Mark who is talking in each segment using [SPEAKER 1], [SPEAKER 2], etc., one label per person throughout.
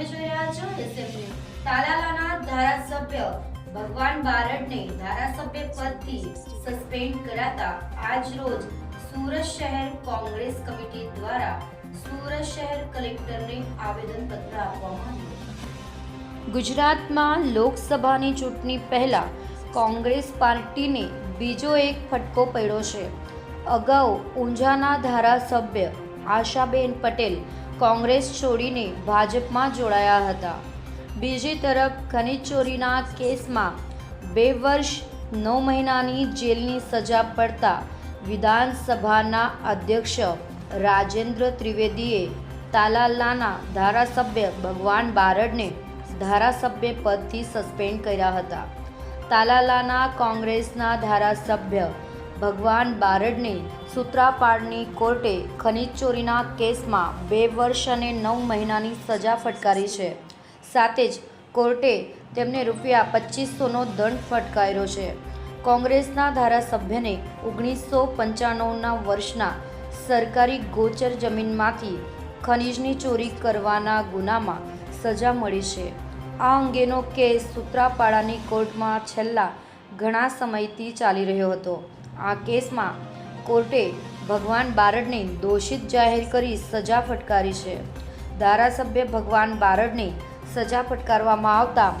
[SPEAKER 1] તમે જોઈ રહ્યા છો એસએમટી તાલાલાના ધારાસભ્ય ભગવાન બારડને ધારાસભ્ય પદથી સસ્પેન્ડ કરાતા આજ રોજ સુરત શહેર કોંગ્રેસ કમિટી દ્વારા સુરત શહેર કલેક્ટરને આવેદનપત્ર આપવામાં આવ્યું ગુજરાતમાં લોકસભાની ચૂંટણી પહેલા કોંગ્રેસ પાર્ટીને બીજો એક ફટકો પડ્યો છે. અગાઉ ઊંઝાના ધારાસભ્ય આશાબેન પટેલ કોંગ્રેસ છોડીને ભાજપમાં જોડાયા હતા. બીજી તરફ ખનીજ ચોરીના કેસમાં બે વર્ષ, નવ મહિનાની જેલની સજા પડતા વિધાનસભાના અધ્યક્ષ રાજેન્દ્ર ત્રિવેદીએ તાલાલાના ધારાસભ્ય ભગવાન બારડને ધારાસભ્ય પદથી સસ્પેન્ડ કર્યા હતા. તાલાલાના કોંગ્રેસના ધારાસભ્ય ભગવાન બારડને સૂત્રાપાડની કોર્ટે ખનીજ ચોરીના કેસમાં બે વર્ષ અને નવ મહિનાની સજા ફટકારી છે. સાથે જ કોર્ટે તેમને રૂપિયા પચીસોનો દંડ ફટકાર્યો છે. કોંગ્રેસના ધારાસભ્યને ઓગણીસો પંચાણુંના વર્ષના સરકારી ગોચર જમીનમાંથી ખનીજની ચોરી કરવાના ગુનામાં સજા મળી છે. આ અંગેનો કેસ સૂત્રાપાડાની કોર્ટમાં છેલ્લા ઘણા સમયથી ચાલી રહ્યો હતો. આ કેસમાં કોર્ટે ભગવાન બારડને દોષિત જાહેર કરી સજા ફટકારી છે. ધારાસભ્ય ભગવાન બારડને સજા ફટકારવામાં આવતા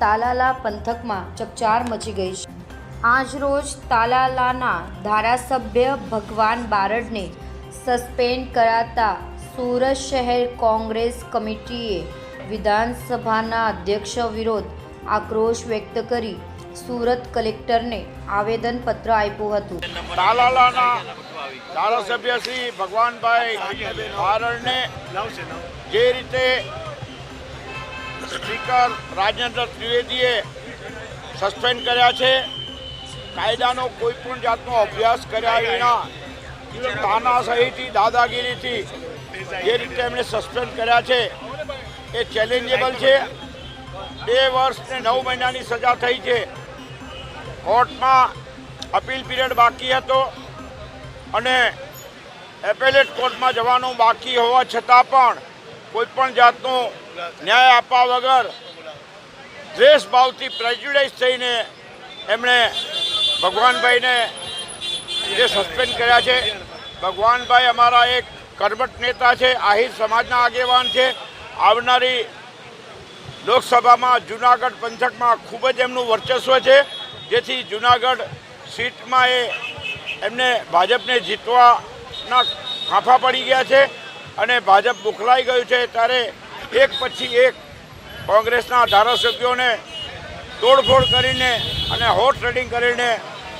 [SPEAKER 1] તાલાલા પંથકમાં ચકચાર મચી ગઈ છે. આજરોજ તાલાલાના ધારાસભ્ય ભગવાન બારડને સસ્પેન્ડ કરાતા સુરત શહેર કોંગ્રેસ કમિટીએ વિધાનસભાના અધ્યક્ષ વિરોધ આક્રોશ વ્યક્ત કરી સુરત કલેક્ટરને આવેદનપત્ર આપ્યું હતું.
[SPEAKER 2] તાલાલાના ધારાસભ્ય શ્રી ભગવાનભાઈ બારડને જે રીતે સ્પીકર રાજેન્દ્ર ત્રિવેદીએ સસ્પેન્ડ કર્યા છે, કાયદાનો કોઈ પણ જાતનો અભ્યાસ કર્યા વિના તાનાશાહીથી, દાદાગીરીથી જે રીતે એમણે સસ્પેન્ડ કર્યા છે, એ ચેલેન્જેબલ છે. બે વર્ષ ને નવ મહિનાની સજા થઈ છે. કોર્ટમાં અપીલ પીરિયડ બાકી હતો અને એપેલેટ કોર્ટમાં જવાનું બાકી હોવા છતાં પણ કોઈપણ જાતનું ન્યાય આપવા વગર દ્વેષભાવથી પ્રેજ્યુડાઇઝ થઈને એમણે ભગવાનભાઈને જે સસ્પેન્ડ કર્યા છે, ભગવાનભાઈ અમારા એક કર્મઠ નેતા છે, આહિર સમાજના આગેવાન છે, આવનારી લોકસભામાં જુનાગઢ પંથકમાં ખૂબ જ એમનું વર્ચસ્વ છે. જેથી જુનાગઢ સીટમાં એ એમને ભાજપને જીતવાના ફાંફા પડી ગયા છે અને ભાજપ બોખલાઈ ગયું છે. ત્યારે એક પછી એક કોંગ્રેસના ધારાસભ્યોને તોડફોડ કરીને અને હોટ ટ્રેડિંગ કરીને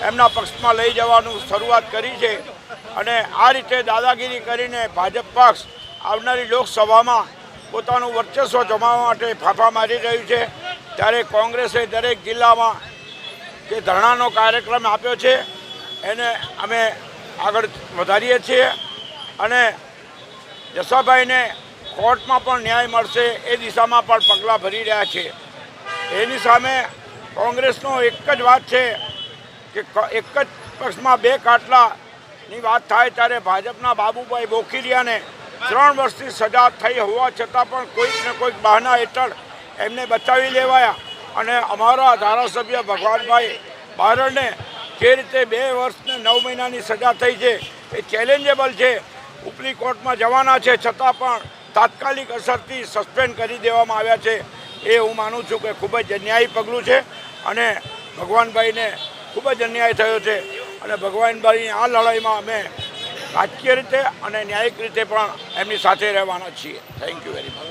[SPEAKER 2] એમના પક્ષમાં લઈ જવાનું શરૂઆત કરી છે. અને આ રીતે દાદાગીરી કરીને ભાજપ પક્ષ આવનારી લોકસભામાં પોતાનું વર્ચસ્વ જમાવવા માટે ફાંફા મારી રહ્યું છે. ત્યારે કોંગ્રેસે દરેક જિલ્લામાં જે ધરણાનો કાર્યક્રમ આપ્યો છે, એને અમે આગળ વધારીએ છીએ અને જસાભાઈને કોર્ટમાં પણ ન્યાય મળશે એ દિશામાં પણ પગલાં ભરી રહ્યા છે. એની સામે કોંગ્રેસનો એક જ વાત છે કે એક જ પક્ષમાં બે કાટલાની વાત થાય ત્યારે ભાજપના બાબુભાઈ બોખીરિયાને ત્રણ વર્ષની સજા થઈ હોવા છતાં પણ કોઈક ને કોઈક બહાના હેઠળ એમને બચાવી લેવાયા. અને અમારા ધારાસભ્ય ભગવાનભાઈ બારડને જે રીતે બે વર્ષને નવ મહિનાની સજા થઈ છે, એ ચેલેન્જેબલ છે. ઉપલી કોર્ટમાં જવાના છે, છતાં પણ તાત્કાલિક અસરથી સસ્પેન્ડ કરી દેવામાં આવ્યા છે. એ હું માનું છું કે ખૂબ જ અન્યાયી પગલું છે અને ભગવાનભાઈને ખૂબ જ અન્યાય થયો છે. અને ભગવાનભાઈની આ લડાઈમાં અમે રાજકીય રીતે અને ન્યાયિક રીતે પણ એમની સાથે રહેવાના છીએ. Thank you very much